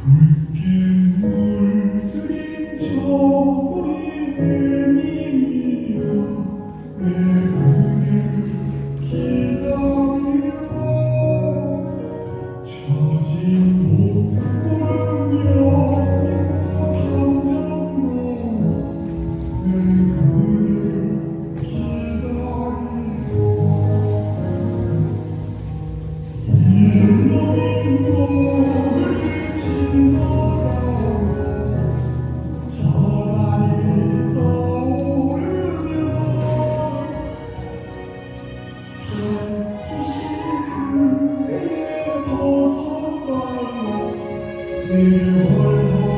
붉게 물들인 저고리에 Thank.